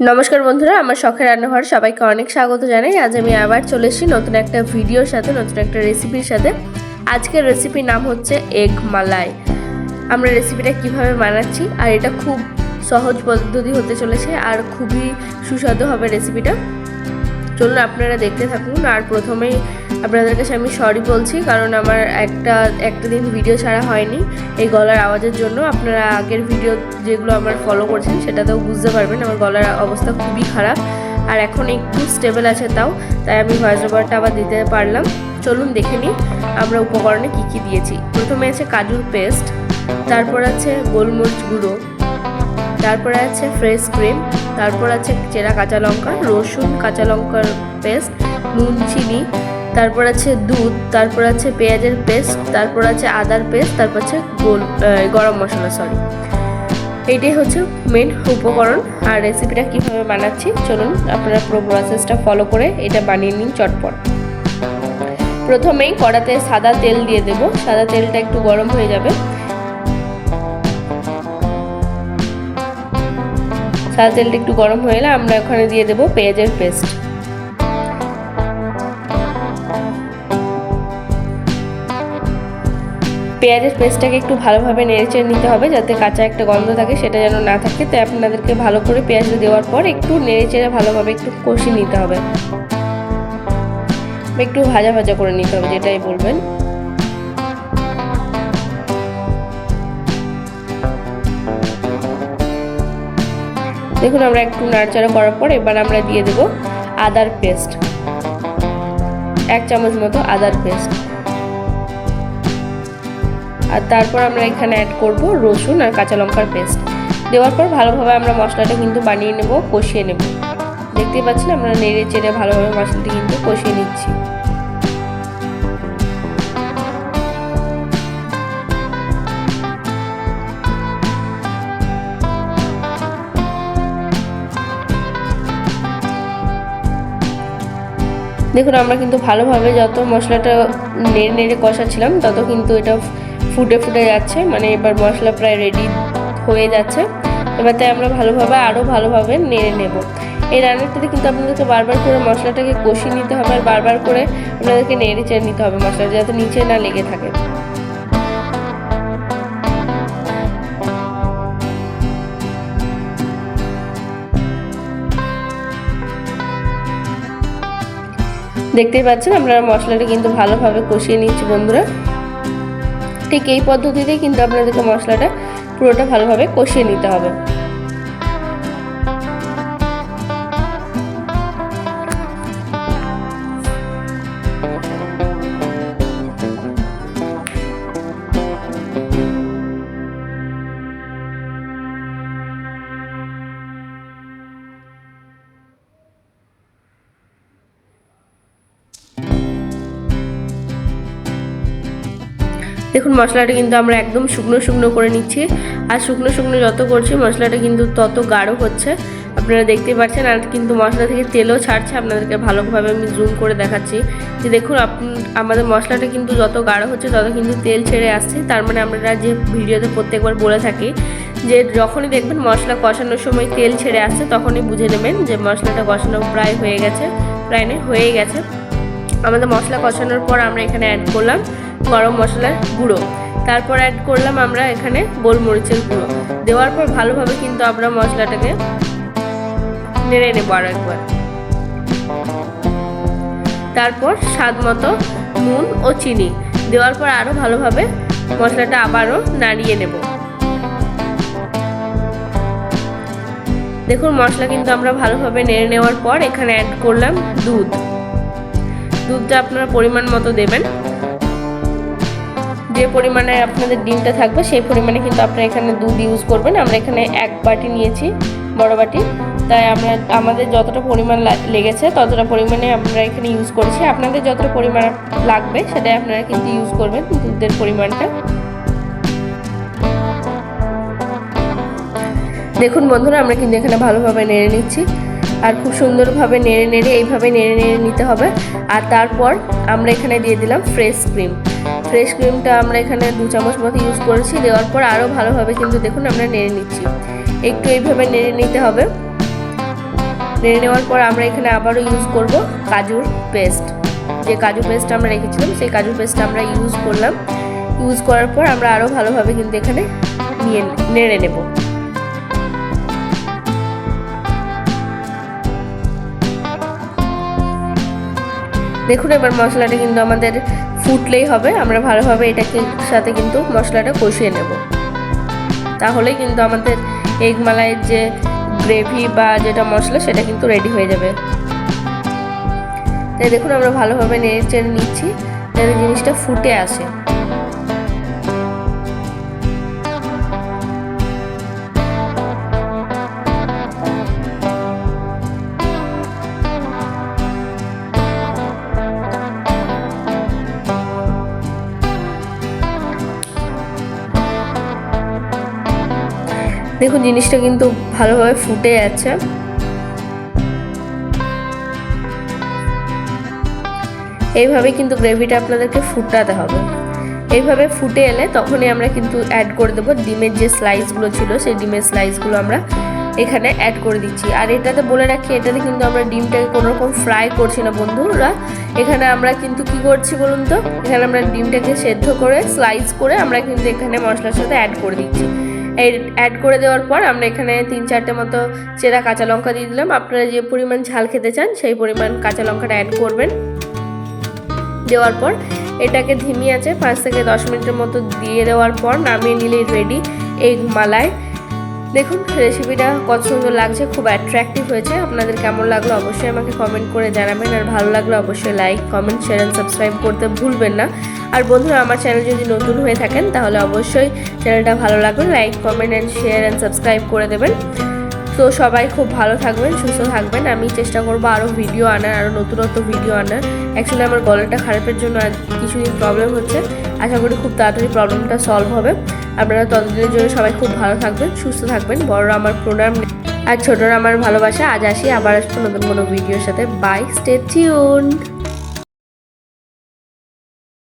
নমস্কার বন্ধুরা, আমার শখের রান্নাঘর সবাইকে অনেক স্বাগত জানাই। আজ আমি আবার চলে এসেছি নতুন একটা ভিডিওর সাথে, নতুন একটা রেসিপির সাথে। আজকের রেসিপির নাম হচ্ছে এগ মালাই আমরা রেসিপিটা কীভাবে বানাচ্ছি আর এটা খুব সহজ পদ্ধতি হতে চলেছে আর খুবই সুস্বাদু হবে রেসিপিটা চলুন আপনারা দেখতে থাকুন আর প্রথমেই আপনাদের কাছে আমি সরি বলছি, কারণ আমার একটা একটা দিন ভিডিও ছাড়া হয়নি। এই গলার আওয়াজের জন্য আপনারা আগের ভিডিও যেগুলো আমার ফলো করছেন, সেটাতেও বুঝতে পারবেন আমার গলার অবস্থা খুবই খারাপ। আর এখন একটু স্টেবল আছে তাও, তাই আমি ভয়েস ওভারটা আবার দিতে পারলাম। চলুন দেখে নিই আমরা উপকরণে কী কী দিয়েছি। প্রথমে আছে কাজুর পেস্ট তারপর আছে গোলমরিচ গুঁড়ো, তারপরে আছে ফ্রেশ ক্রিম তারপর আছে চেরা কাঁচা লঙ্কা, রসুন কাঁচা লঙ্কার পেস্ট নুন, চিনি তারপর আছে দুধ, তারপর আছে পেঁয়াজের পেস্ট, তারপর আছে আদার পেস্ট, তারপর আছে গোল গরম মশলা সরি এইটাই হচ্ছে মেন উপকরণ। আর রেসিপিটা কীভাবে বানাচ্ছি, চলুন আপনারা পুরো প্রসেসটা ফলো করে এটা বানিয়ে নিন চটপট। প্রথমেই কড়াতে সাদা তেল দিয়ে দেবো। সাদা তেলটা একটু গরম হয়ে যাবে। সাদা তেলটা একটু গরম হয়ে এলে আমরা ওখানে দিয়ে দেবো পেঁয়াজের পেস্ট। পেঁয়াজের পেস্টটাকে একটু ভালোভাবে নেড়েচেড়ে নিতে হবে যাতে কাঁচা একটা গন্ধ থাকে, সেটা যেন না থাকে। তাই আপনাদেরকে ভালো করে পেঁয়াজটা দেওয়ার পর একটু নেড়েচেড়ে ভালোভাবে একটু কষিয়ে নিতে হবে। একটু ভাজা ভাজা করে নিতে হবে, যেটাই বলবেন। দেখুন, আমরা একটু নাড়চাড়া করার পর এবার আমরা দিয়ে দেব আদার পেস্ট, এক চামচ মতো আদার পেস্ট। আর তারপর আমরা এখানে অ্যাড করব রসুন আর কাঁচা লঙ্কার পেস্ট দেওয়ার পর ভালোভাবে আমরা মশলাটা কিন্তু বানিয়ে নেব, কষিয়ে নেব। দেখতেই পাচ্ছেন আমরা নেড়ে চেড়ে ভালোভাবে মশলাটি কিন্তু কষিয়ে নিচ্ছি। দেখুন, আমরা কিন্তু ভালোভাবে যত মশলাটা নেড়ে নেড়ে কষাচ্ছিলাম, তত কিন্তু এটা ফুটে ফুটে যাচ্ছে মানে এবার মশলা প্রায় রেডি হয়ে যাচ্ছে। এবার তাই আমরা ভালোভাবে আরও ভালোভাবে নেড়ে নেব। এই রান্নাটাতে কিন্তু আপনাদেরকে বারবার করে মশলাটাকে কষিয়ে নিতে হবে আর বারবার করে আপনাদেরকে নেড়ে চেড়ে নিতে হবে মশলাটা, যাতে নিচে না লেগে থাকে। দেখতেই পাচ্ছেন, আমরা মশলাটা কিন্তু ভালোভাবে কষিয়ে নিচ্ছি বন্ধুরা। ঠিক এই পদ্ধতিতেই কিন্তু আপনাদেরকে মশলাটা পুরোটা ভালোভাবে কষিয়ে নিতে হবে। দেখুন, মশলাটা কিন্তু আমরা একদম শুকনো শুকনো করে নিচ্ছি। আর শুকনো শুকনো যত করছি, মশলাটা কিন্তু তত গাঢ় হচ্ছে। আপনারা দেখতেই পাচ্ছেন, আর কিন্তু মশলা থেকে তেলও ছাড়ছে। আপনাদেরকে ভালোভাবে আমি জুম করে দেখাচ্ছি। যে দেখুন আমাদের মশলাটা কিন্তু যত গাঢ় হচ্ছে, তত কিন্তু তেল ছেড়ে আসছে। তার মানে আমরা যে ভিডিওতে প্রত্যেকবার বলে থাকি, যে যখনই দেখবেন মশলা কষানোর সময় তেল ছেড়ে আসছে, তখনই বুঝে নেবেন যে মশলাটা কষানো প্রায় হয়ে গেছে, প্রায় নয় হয়ে গেছে। আমাদের মশলা কষানোর পর আমরা এখানে অ্যাড করলাম। গরম মশলার গুঁড়ো। তারপর অ্যাড করলাম আমরা এখানে গোলমরিচের গুঁড়ো। দেওয়ার পর ভালোভাবে কিন্তু আমরা মশলাটাকে নেড়ে নেব আরও একবার। তারপর স্বাদ মতো নুন ও চিনি। দেওয়ার পর আরও ভালোভাবে মশলাটা আবারও নাড়িয়ে নেব। দেখুন, মশলা কিন্তু আমরা ভালোভাবে নেড়ে নেওয়ার পর এখানে অ্যাড করলাম দুধ। দুধটা আপনারা পরিমাণ মতো দেবেন। যে পরিমাণে আপনাদের ডিমটা থাকবে, সেই পরিমাণে কিন্তু আপনারা এখানে দুধ ইউজ করবেন। আমরা এখানে এক বাটি নিয়েছি, বড় বাটি। তাই আমরা, আমাদের যতটা পরিমাণ লেগেছে, ততটা পরিমাণে আমরা এখানে ইউজ করেছি। আপনাদের যতটা পরিমাণ লাগবে, সেটাই আপনারা কিন্তু ইউজ করবেন দুধের পরিমাণটা। দেখুন বন্ধুরা, আমরা কিন্তু এখানে ভালোভাবে নেড়ে নিচ্ছি। আর খুব সুন্দরভাবে নেড়ে নেড়ে, এইভাবে নেড়ে নেড়ে নিতে হবে। আর তারপর আমরা এখানে দিয়ে দিলাম ফ্রেশ ক্রিম ফ্রেশ ক্রিমটা আমরা এখানে দু চামচ মতো ইউজ করেছি। দেওয়ার পর আরও ভালোভাবে কিন্তু দেখুন আমরা নেড়ে নিচ্ছি। একটু এইভাবে নেড়ে নিতে হবে। নেড়ে নেওয়ার পর আমরা এখানে আবারও ইউজ করব কাজুর পেস্ট। যে কাজু পেস্ট আমরা রেখেছিলাম, সেই কাজু পেস্ট আমরা ইউজ করলাম। ইউজ করার পর আমরা আরও ভালোভাবে কিন্তু এখানে নিয়ে নেড়ে নেব। দেখুন এবার মশলাটা কিন্তু আমাদের ফুটলেই হবে, আমরা ভালোভাবে এটাকে সাথে কিন্তু মশলাটা কষিয়ে নেব। তাহলে কিন্তু আমাদের এগ মালাইয়ের যে গ্রেভি বা যেটা মশলা সেটা কিন্তু রেডি হয়ে যাবে। তাই দেখুন আমরা ভালোভাবে নেড়ে চেড়ে নিচ্ছি, যাতে জিনিসটা ফুটে আসে। দেখুন, জিনিসটা কিন্তু ভালোভাবে ফুটে যাচ্ছে এইভাবে কিন্তু গ্রেভিটা আপনাদেরকে ফুটাতে হবে। এইভাবে ফুটে এলে তখনই আমরা কিন্তু অ্যাড করে দেবো ডিমের যে স্লাইসগুলো ছিল, সেই ডিমের স্লাইসগুলো আমরা এখানে অ্যাড করে দিচ্ছি। আর এটাতে বলে রাখি, এটাতে কিন্তু আমরা ডিমটাকে কোনো রকম ফ্রাই করছি না বন্ধুরা। এখানে আমরা কিন্তু কি করছি বলুন তো? এখানে আমরা ডিমটাকে সেদ্ধ করে স্লাইস করে আমরা কিন্তু এখানে মশলার সাথে অ্যাড করে দিচ্ছি। অ্যাড করে দেওয়ার পর আমরা এখানে তিন চারটে মতো চেরা কাঁচা লঙ্কা দিয়ে দিলাম। আপনারা যে পরিমাণ ঝাল খেতে চান, সেই পরিমাণ কাঁচা লঙ্কাটা অ্যাড করবেন। দেওয়ার পর এটাকে ধিমি আছে পাঁচ থেকে দশ মিনিটের মতো দিয়ে দেওয়ার পর নামিয়ে নিলেই রেডি এগ মালাই। দেখুন রেসিপিটা কত সুন্দর লাগছে, খুব অ্যাট্রাকটিভ হয়েছে। আপনাদের কেমন লাগল অবশ্যই আমাকে কমেন্ট করে জানাবেন। আর ভালো লাগলে অবশ্যই like comment share and subscribe করতে ভুলবেন না। আর বন্ধুরা, আমার চ্যানেল যদি নতুন হয়ে থাকেন, তাহলে অবশ্যই চ্যানেলটা ভালো লাগবে like comment and share and subscribe করে দেবেন। তো সবাই খুব ভালো থাকবেন, সুস্থ থাকবেন। আমি চেষ্টা করব আরও ভিডিও আনার আরও নতুনত্ব ভিডিও আনার। অ্যাকচুয়ালি আমার গলাটা খারাপের জন্য কিছুদিন প্রবলেম হচ্ছে। আশা করি খুব তাড়াতাড়ি প্রবলেমটা সলভ হবে। আপনারা ততদিনের জন্য সবাই খুব ভালো থাকবেন, সুস্থ থাকবেন। বড়রা আমার প্রোগ্রাম আর ছোটরা আমার ভালোবাসা। আজ আসি, আবার আসব নতুন কোনো ভিডিওর সাথে। By stay tuned